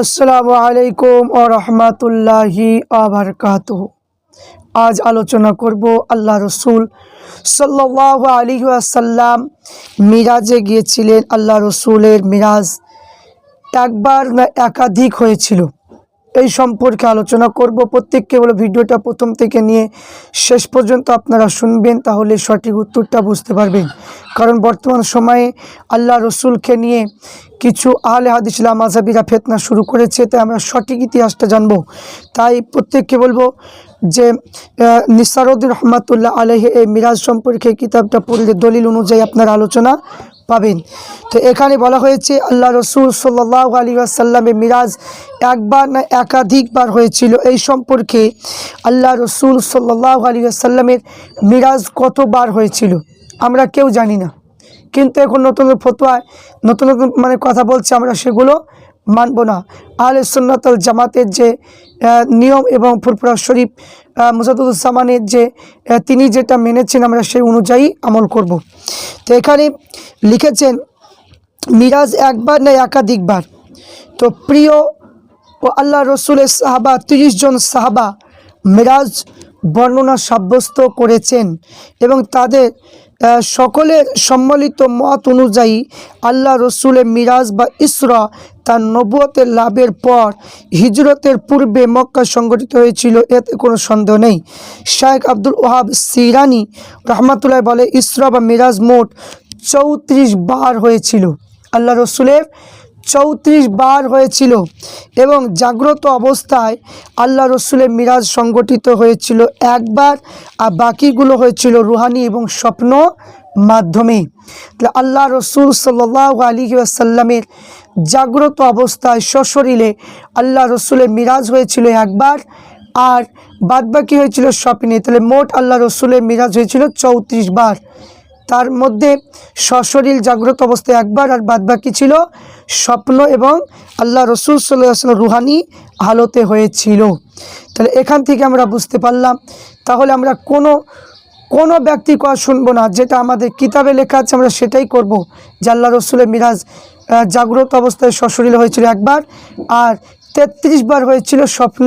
আসসালামু আলাইকুম ও রহমাতুল্লাহি আবরকাত আজ আলোচনা করব আল্লাহ রসুল সাল্লাহ আলী আসাল্লাম মিরাজে গিয়েছিলেন। আল্লাহ রসুলের মিরাজ একবার না একাধিক হয়েছিল। এই সম্পর্কে আলোচনা করব। প্রত্যেককে বলে ভিডিওটা প্রথম থেকে নিয়ে শেষ পর্যন্ত আপনারা শুনবেন, তাহলে সঠিক উত্তরটা বুঝতে পারবেন। কারণ বর্তমান সময়ে আল্লাহ রসুলকে নিয়ে কিছু আহলে হাদিস মাজাবিরা ফেতনা শুরু করেছে, তাই আমরা সঠিক ইতিহাসটা জানব। তাই প্রত্যেককে বলব যে নিসারুদ্দিন রহমাতুল্লাহ আলহ এই মিরাজ সম্পর্কে কিতাবটা পড়লে দলিল অনুযায়ী আপনার আলোচনা পাবেন। তো এখানে বলা হয়েছে, আল্লাহ রসুল সাল্লাহ আলী আসাল্লামের মিরাজ একবার না একাধিকবার হয়েছিল। এই সম্পর্কে আল্লাহ রসুল সাল্লাহ আলী আসাল্লামের মিরাজ কতবার হয়েছিল, আমরা কেউ জানি না। কিন্তু এখন নতুন ফতোয়ায় নতুন নতুন মানে কথা বলছে আমরা সেগুলো মানব না। আহলে সুন্নাতল জামাতের যে নিয়ম এবং ফুরফুরা শরীফ মুজাদুজ্জামানের যে তিনি যেটা মেনেছেন, আমরা সেই অনুযায়ী আমল করব। তো এখানে লিখেছেন, মিরাজ একবার না একাধিকবার? তো প্রিয় ও আল্লাহ রসুলের সাহাবা, তিরিশ জন সাহাবা মিরাজ বর্ণনা সাব্যস্ত করেছেন এবং তাদের সকলের সম্মিলিত মত অনুযায়ী আল্লাহ রসুলের মিরাজ বা ইসরা তার নবুয়তের লাভের পর হিজরতের পূর্বে মক্কা সংগঠিত হয়েছিল, এতে কোনো সন্দেহ নেই। শায়েখ আব্দুল ওহাব সিরানি রহমাতুল্লাহ বলে, ইসরা বা মিরাজ মোট চৌত্রিশ বার হয়েছিল। আল্লাহ রসুলের চৌত্রিশ বার হয়েছিল এবং জাগ্রত অবস্থায় আল্লাহ রসুলের মিরাজ সংগঠিত হয়েছিল একবার আর বাকিগুলো হয়েছিল রুহানি এবং স্বপ্ন মাধ্যমে। তাহলে আল্লাহ রসুল সাল্লাহ আলী আসাল্লামের জাগ্রত অবস্থায় সশরীরে আল্লাহ রসুলের মিরাজ হয়েছিল একবার আর বাদবাকি হয়েছিল স্বপ্নে। তাহলে মোট আল্লাহ রসুলের মিরাজ হয়েছিল চৌত্রিশ বার। তার মধ্যে সশরীর জাগ্রত অবস্থায় একবার আর বাদবাকি ছিল স্বপ্ন এবং আল্লাহ রসুল সাল্লাহ রুহানি হালতে হয়েছিল। তাহলে এখান থেকে আমরা বুঝতে পারলাম, তাহলে আমরা কোনো কোনো ব্যক্তি কথা শুনব না, যেটা আমাদের কিতাবে লেখা আছে, আমরা সেটাই করব। আল্লাহ রসুলের মিরাজ জাগ্রত অবস্থায় সশরীর হয়েছিল একবার, আর তেত্রিশ বার হয়েছিল স্বপ্ন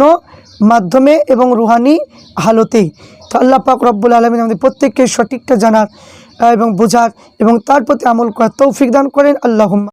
মাধ্যমে এবং রুহানি হালতে তো আল্লাহ পাক রব্বুল আলমিন আমাদের প্রত্যেককে সঠিকটা জানার এবং বোঝার, এবং তার প্রতি আমল করার তৌফিক দান করেন। আল্লাহ